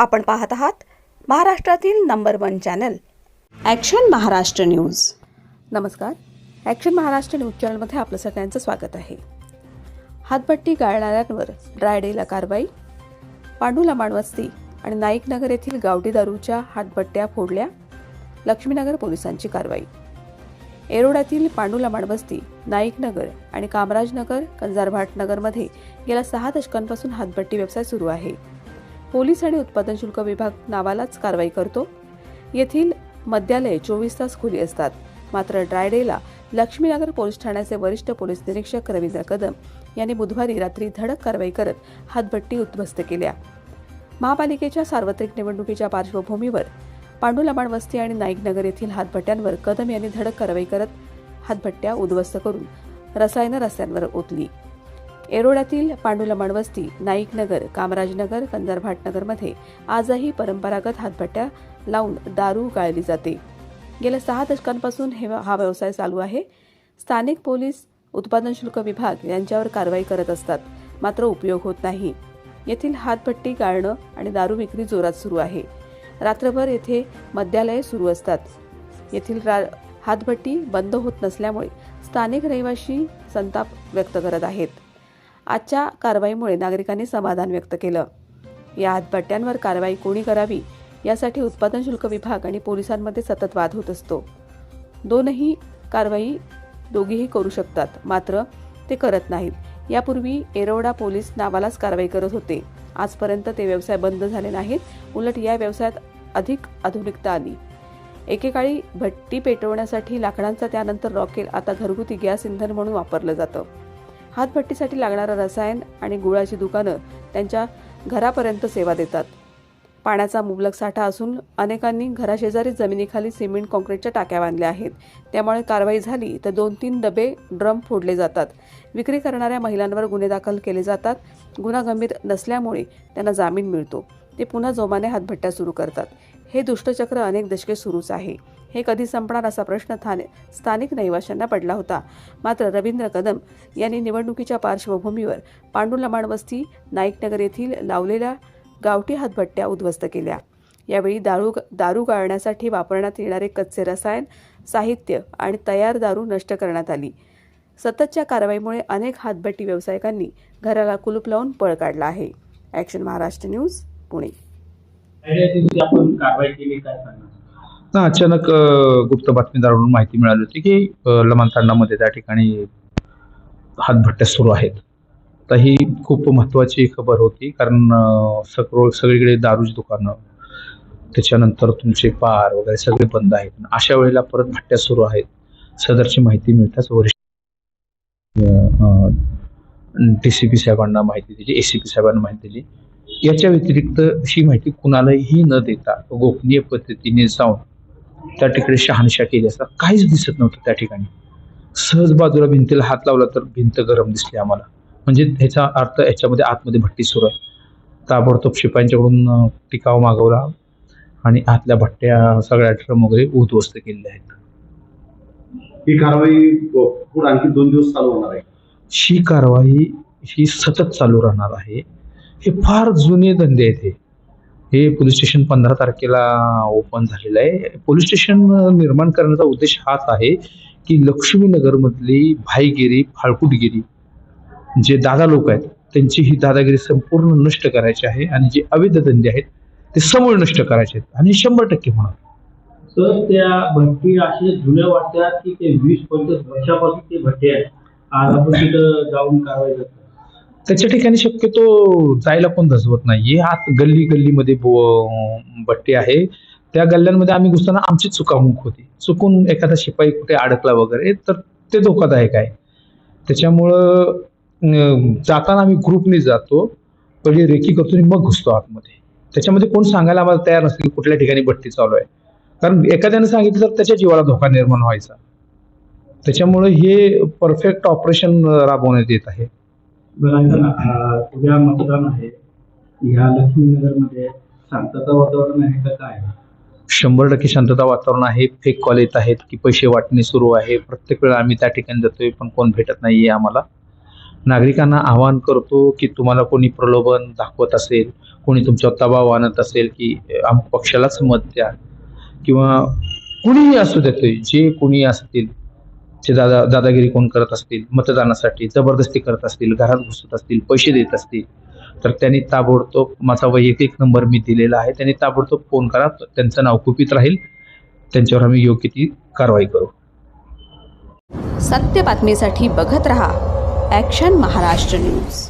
आपण पाहत आहात महाराष्ट्रातील number one channel. Action Maharashtra news. नमस्कार. ॲक्शन महाराष्ट्र न्यूज चॅनलमध्ये आपलं सगळ्यांचं स्वागत आहे. हातभट्टी गाळणाऱ्यांवर ड्रायडेला कारवाई पांडुला माणवस्ती आणि नाईकनगर येथील गावठी दारूच्या हातभट्ट्या फोडल्या लक्ष्मीनगर पोलिसांची कारवाई. एरोड्यातील पांडुला माणवस्ती नाईकनगर आणि कामराजनगर कंजारभाटनगरमध्ये गेल्या सहा दशकांपासून हातभट्टी व्यवसाय सुरू आहे. पोलीस आणि उत्पादन शुल्क विभाग नावालाच कारवाई करतो. येथील मद्यालये चोवीस तास खुली असतात. मात्र ड्रायडेला लक्ष्मीनगर पोलीस ठाण्याचे वरिष्ठ पोलीस निरीक्षक रवींद्र कदम यांनी बुधवारी रात्री धडक कारवाई करत हातभट्टी उद्ध्वस्त केल्या. महापालिकेच्या सार्वत्रिक निवडणुकीच्या पार्श्वभूमीवर पांडुलमाण वस्ती आणि नाईकनगर येथील हातभट्ट्यांवर कदम यांनी धडक कारवाई करत हातभट्ट्या उद्ध्वस्त करून रसायनं रस्त्यांवर ओतली. एरोड्यातील पांडुलमाण वस्ती नाईकनगर कामराजनगर कंजरभाटनगरमध्ये आजही परंपरागत हातभट्ट्या लावून दारू गाळली जाते. गेल्या सहा दशकांपासून हे हा व्यवसाय चालू आहे. स्थानिक पोलीस उत्पादन शुल्क विभाग यांच्यावर कारवाई करत असतात. मात्र उपयोग होत नाही. येथील हातभट्टी गाळणं आणि दारू विक्री जोरात सुरू आहे. रात्रभर येथे मद्यालये सुरू असतात. येथील रा हातभट्टी बंद होत नसल्यामुळे स्थानिक रहिवाशी संताप व्यक्त करत आहेत. आजच्या कारवाईमुळे नागरिकांनी समाधान व्यक्त केलं. या हातभट्ट्यांवर कारवाई कोणी करावी यासाठी उत्पादन शुल्क विभाग आणि पोलिसांमध्ये सतत वाद होत असतो. दोनही कारवाई दोघीही करू शकतात मात्र ते करत नाहीत. यापूर्वी एरोडा पोलीस नावालाच कारवाई करत होते. आजपर्यंत ते व्यवसाय बंद झाले नाहीत. उलट या व्यवसायात अधिक आधुनिकता आली. एकेकाळी भट्टी पेटवण्यासाठी लाकडांचा त्यानंतर रॉकेल आता घरगुती गॅस इंधन म्हणून वापरलं जातं. हातभट्टीसाठी लागणारं रसायन आणि गुळाची दुकानं त्यांच्या घरापर्यंत सेवा देतात. पाण्याचा मुबलक साठा असून अनेकांनी घराशेजारी जमिनीखाली सिमेंट कॉन्क्रीटच्या टाक्या बांधल्या आहेत. त्यामुळे कारवाई झाली तर दोन तीन डबे ड्रम फोडले जातात. विक्री करणाऱ्या महिलांवर गुन्हे दाखल केले जातात. गुन्हा गंभीर नसल्यामुळे त्यांना जामीन मिळतो. ते पुन्हा जोमाने हातभट्ट्या सुरू करतात. हे दुष्टचक्र अनेक दशके सुरूच आहे. हे कधी संपणार असा प्रश्न थाने स्थानिक रहिवाशांना पडला होता. मात्र रवींद्र कदम यांनी निवडणुकीच्या पार्श्वभूमीवर पांडू लमाणवस्ती नाईकनगर येथील लावलेल्या गावठी हातभट्ट्या उद्ध्वस्त केल्या. यावेळी दारू दारू गाळण्यासाठी वापरण्यात येणारे कच्चे रसायन साहित्य आणि तयार दारू नष्ट करण्यात आली. सततच्या कारवाईमुळे अनेक हातभट्टी व्यावसायिकांनी घराला कुलूप लावून पळ काढला आहे. Action Maharashtra news Pune. आपण कारवाई केली काय ना अचानक गुप्त बातमीदारावरून माहिती मिळाली होती की अ, लमानतांडामध्ये त्या ठिकाणी हातभट्ट्या सुरू आहेत. तर ही खूप महत्त्वाची खबर होती कारण सगळं सगळीकडे दारूची दुकानं त्याच्यानंतर तुमचे पार वगैरे सगळे बंद आहेत. अशा वेळेला परत भट्ट्या सुरू आहेत. सदरची माहिती मिळताच वरिष्ठ डी सी पी साहेबांना माहिती दिली ए सी पी साहेबांना माहिती दिली. याच्या व्यतिरिक्त ही माहिती कुणालाही न देता गोपनीय पद्धतीने जाऊन त्या ठिकाणी शहानिशा केली असता काहीच दिसत नव्हतं त्या ठिकाणी. सहज बाजूला भिंतीला हात लावला तर भिंत गरम दिसली आम्हाला. म्हणजे ह्याचा अर्थ याच्यामध्ये आतमध्ये भट्टी सुरू आहे. ताबडतोब शिपायांच्याकडून टिकाव मागवला आणि आतल्या भट्ट्या सगळ्या ड्रम वगैरे उद्ध्वस्त केलेल्या आहेत. ही कारवाई पुढे आणखी दोन दिवस चालू होणार आहे. ही कारवाई ही सतत चालू राहणार आहे. हे फार जुने धंदे आहेत हे. हे पोलीस स्टेशन पंधरा तारखेला ओपन झालेलं आहे. पोलीस स्टेशन निर्माण करण्याचा उद्देश हाच आहे की लक्ष्मीनगरमधली भाईगिरी फाळकुटगिरी जे दादा लोक आहेत त्यांची ही दादागिरी संपूर्ण नष्ट करायची आहे आणि जे अवैध धंदे आहेत ते समोर नष्ट करायचे आहेत आणि शंभर टक्के होणार. तर त्या भट्टी असे जुन्या वाटतात की ते वीस पंचवीस वर्षापासून ते भट्टी आहे आज आपण तिथं जाऊन कारवाई करतो. त्याच्या ठिकाणी शक्यतो जायला कोण धसवत नाहीये. आत गल्ली गल्लीमध्ये बो- बट्टी आहे. त्या गल्ल्यांमध्ये आम्ही घुसताना आमची चुकामुक होती. चुकून एखादा शिपाई कुठे अडकला वगैरे तर ते धोकादायक आहे. त्याच्यामुळं जाताना आम्ही ग्रुपने जातो. पहिले रेकी करतो आणि मग घुसतो आतमध्ये. त्याच्यामध्ये कोण सांगायला आम्हाला तयार नसते की कुठल्या ठिकाणी बट्टी चालू आहे. कारण एखाद्याने सांगितलं तर त्याच्या जीवाला धोका निर्माण व्हायचा. त्याच्यामुळे हे परफेक्ट ऑपरेशन राबवण्यात येत आहे. बरं ऐका ना उद्या मतदान आहे. ह्या लक्ष्मीनगरमध्ये शांतता वातावरण आहे का काय? शंभर टक्के शांतता वातावरण आहे. फेक कॉल येत आहेत की पैसे वाटणे सुरू आहे. प्रत्येक वेळा आम्ही त्या ठिकाणी जातोय पण कोण भेटत नाहीये आम्हाला. नागरिकांना आवाहन करतो की तुम्हाला कोणी प्रलोभन दाखवत असेल कोणी तुमच्यावर दबाव आणत असेल की अमुक पक्षालाच मत द्या. किंवा कुणीही असू देतोय जे कुणी असतील जे दादा दादागिरी कोण करत असतील मतदानासाठी जबरदस्ती करत असतील घरात घुसत असतील पैसे देत असतील तर त्यांनी ताबडतोब माझा वैयक्तिक नंबर मी दिलेला आहे. त्यांनी ताबडतोब फोन करा त्यांचं नाव कुपित राहील. त्यांच्यावर आम्ही योग्य ती कारवाई करू. सत्य बातमीसाठी बघत रहा ॲक्शन महाराष्ट्र न्यूज